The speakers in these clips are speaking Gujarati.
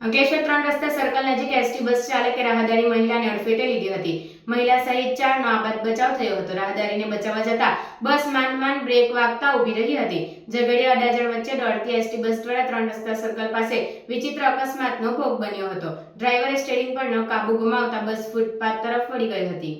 અંકલેશ્વર ત્રણ રસ્તા સર્કલ નજીક એસટી બસ ચાલકે રાહદારી મહિલાને અડફેટે લીધી હતી. મહિલા સહિત ચારનો આબાદ બચાવ થયો હતો. રાહદારીને બચાવવા જતા બસ માંડ માંડ બ્રેક વાગતા ઊભી રહી હતી. ઝઘડિયા અડાજણ વચ્ચે દોડતી એસટી બસ દ્વારા ત્રણ રસ્તા સર્કલ પાસે વિચિત્ર અકસ્માતનો ભોગ બન્યો હતો. ડ્રાઈવરે સ્ટેરિંગ ન કાબુ ગુમાવતા બસ ફૂટપાથ તરફ વળી ગઈ હતી.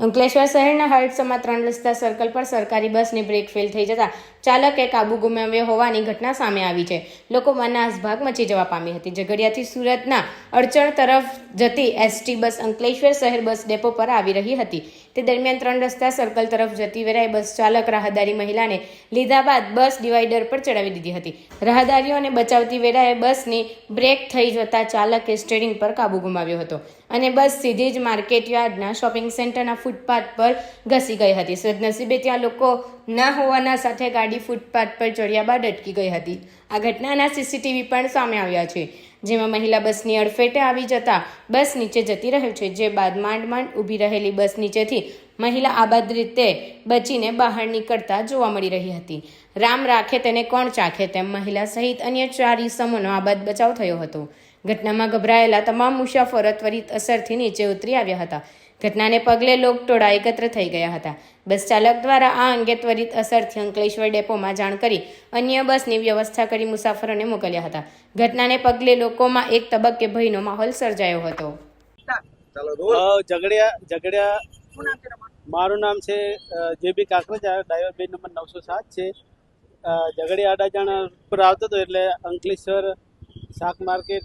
અંકલેશ્વર શહેરના હર્ટસમાં ત્રણ રસ્તા સર્કલ પર સરકારી બસની બ્રેક ફેલ થઈ જતા ચાલકે કાબુ ગુમાવ્યો હોવાની ઘટના સામે આવી છે. લોકોમાં નાસભાગ મચી જવા પામી હતી. ઝઘડિયાથી સુરતના અડચણ તરફ જતી એસટી બસ અંકલેશ્વર શહેર બસ ડેપો પર આવી રહી હતી. તે દરમિયાન ત્રણ રસ્તા સર્કલ તરફ જતી વેળાએ બસ ચાલક રાહદારી મહિલાને લીધા બાદ બસ ડિવાઈડર પર ચડાવી દીધી હતી. રાહદારીઓને બચાવતી વેળાએ બસની બ્રેક થઈ જતા ચાલકે સ્ટેરિંગ પર કાબુ ગુમાવ્યો હતો. અને બસ સીધી જ માર્કેટ યાર્ડના શોપિંગ સેન્ટરના ફૂટપાથ પર ઘસી ગઈ હતી. સદનસીબે ત્યાં લોકો ના હોવાના સાથે ગાડી ફૂટપાથ પર ચડ્યા બાદ અટકી ગઈ હતી. આ ઘટનાના સીસીટીવી પણ સામે આવ્યા છે. જેમાં મહિલા બસની અડફેટે આવી જતા બસ નીચે જતી રહ્યું છે. જે બાદ માંડ માંડ ઊભી રહેલી બસ નીચેથી મહિલા આબાદ રીતે બચીને બહાર નીકળતા જોવા મળી રહી હતી. રામ રાખે તેને કોણ ચાખે તેમ મહિલા સહિત અન્ય ચાર ઈસમોનો આબાદ બચાવ થયો હતો. ઘટનામાં ગભરાયેલા તમામ મુસાફરો ત્વરિત અસરથી નીચે ઉતરી આવ્યા હતા. ઘટનાને પગલે લોકટોળા એકત્ર થઈ ગયા હતા. બસ ચાલક દ્વારા આ અંગે ત્વરિત અસરથી અંકલેશ્વર ડેપોમાં જાણ કરી અન્ય બસની વ્યવસ્થા કરી મુસાફરોને મોકલ્યા હતા. ઘટનાને પગલે લોકોમાં એક તબક્કે ભયનો માહોલ સર્જાયો હતો. ઝઘડિયા ઝઘડિયા નામ છે જે મારું નામ છે જેબી કાકરેજા ડ્રાઈવર બે નંબર નવસો સાત છે. અ, ઝઘડિયા અડાજણ પર આવતો હતો એટલે અંકલેશ્વર શાક માર્કેટ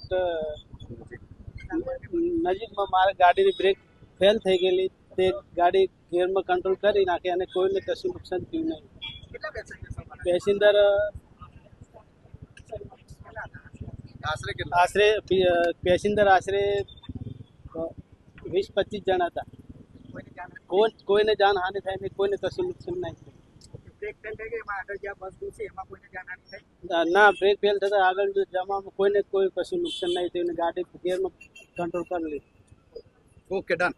નજીકમાં મારી ગાડીની બ્રેક ફેલ થઈ ગયેલી. તે ગાડી ગિયરમાં કંટ્રોલ કરી નાખી અને કોઈને કશું નુકસાન થયું નહીં. કેટલા પેસેન્જર આશરે કેટલા? આશરે પેસેન્જર આશરે વીસ પચીસ જણા હતા. કોઈ કોઈને જાનહાનિ થાય નહીં કોઈને કશું નુકસાન નહીં. ના- બ્રેક ફેલ થતા આગળ જવામાં કોઈને કોઈ કશું નુકસાન નહીં થયું ગાડી ગેરમાં કંટ્રોલ કરી લીધું. Okay done.